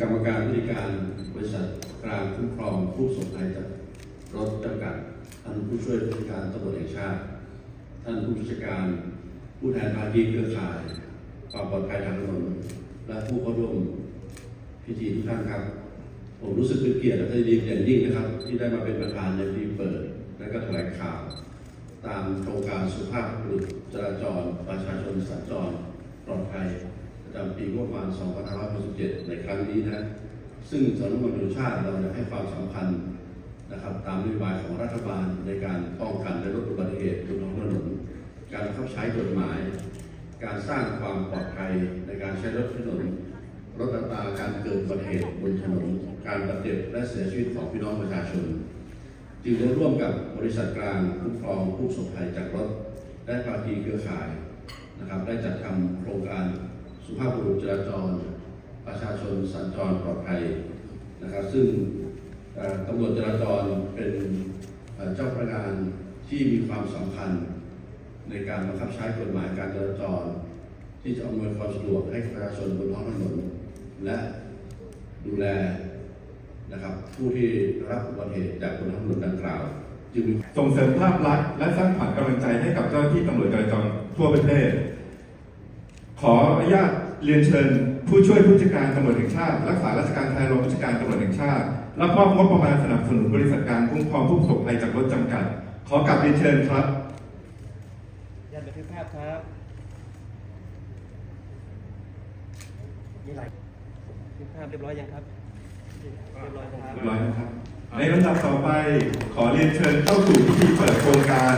กรรมการผู้จัดการบริษัทกลางคุ้มครองผู้ประสบภัยจากรถจำกัด ท่านผู้ช่วยผู้จัดการตำรวจแห่งชาติ ท่านผู้จัดการผู้แทนภาคีเครือข่ายความปลอดภัยทางถนนและผู้เข้าร่วมพิธีทุกท่านครับ ผมรู้สึกเป็นเกียรติและดีอย่างยิ่งนะครับ ที่ได้มาเป็นประธานในพิธีเปิด และก็แถลงข่าว ตามโครงการสุภาพบุรุษจราจร ประชาชนสัญจร ปีงบประมาณ 2567 ในครั้งนี้นะ ซึ่งสำนักงานตำรวจแห่งชาติเราจะให้ความสำคัญนะครับตามนโยบายของรัฐบาลในการป้องกันและลดอุบัติเหตุบนท้องถนน การบังคับใช้กฎหมาย การสร้างความปลอดภัยในการใช้รถถนนลดอัตราการเกิดอุบัติเหตุบนถนน การบาดเจ็บและเสียชีวิตของพี่น้องประชาชน จึงได้ร่วมกับบริษัทกลางคุ้มครองผู้ประสบภัยจากรถ และภาคีเครือข่ายนะครับได้จัดทำโครงการ สุภาพบุรุษจราจร ประชาชนสัญจรปลอดภัยนะครับ ซึ่งตำรวจจราจรเป็นเจ้าพนักงานที่มีความสำคัญ ในการบังคับใช้กฎหมายการจราจร ที่จะอำนวยความสะดวกให้ประชาชนบนท้องถนน และดูแลนะครับผู้ที่รับอุบัติเหตุจากบนท้องถนนดังกล่าวจึงมีส่งเสริมภาพลักษณ์และสร้างขวัญกำลังใจให้กับเจ้าหน้าที่ตำรวจจราจรทั่วประเทศ ขออนุญาตเรียนเชิญ ผู้ช่วยผู้จัดการตำรวจแห่งชาติ รักษาราชการแทนรองผู้จัดการตำรวจแห่งชาติ รับมอบงบประมาณสนับสนุนบริษัทการคุ้มครองผู้ประสบภัยจากรถจำกัด ขอกลับเรียนเชิญครับยันบันทึกภาพครับมีหลายบันทึกภาพเรียบร้อยยังครับ เรียบร้อยครับเรียบร้อยนะครับ ในลำดับต่อไปขอเรียนเชิญเข้าสู่พิธีเปิดโครงการ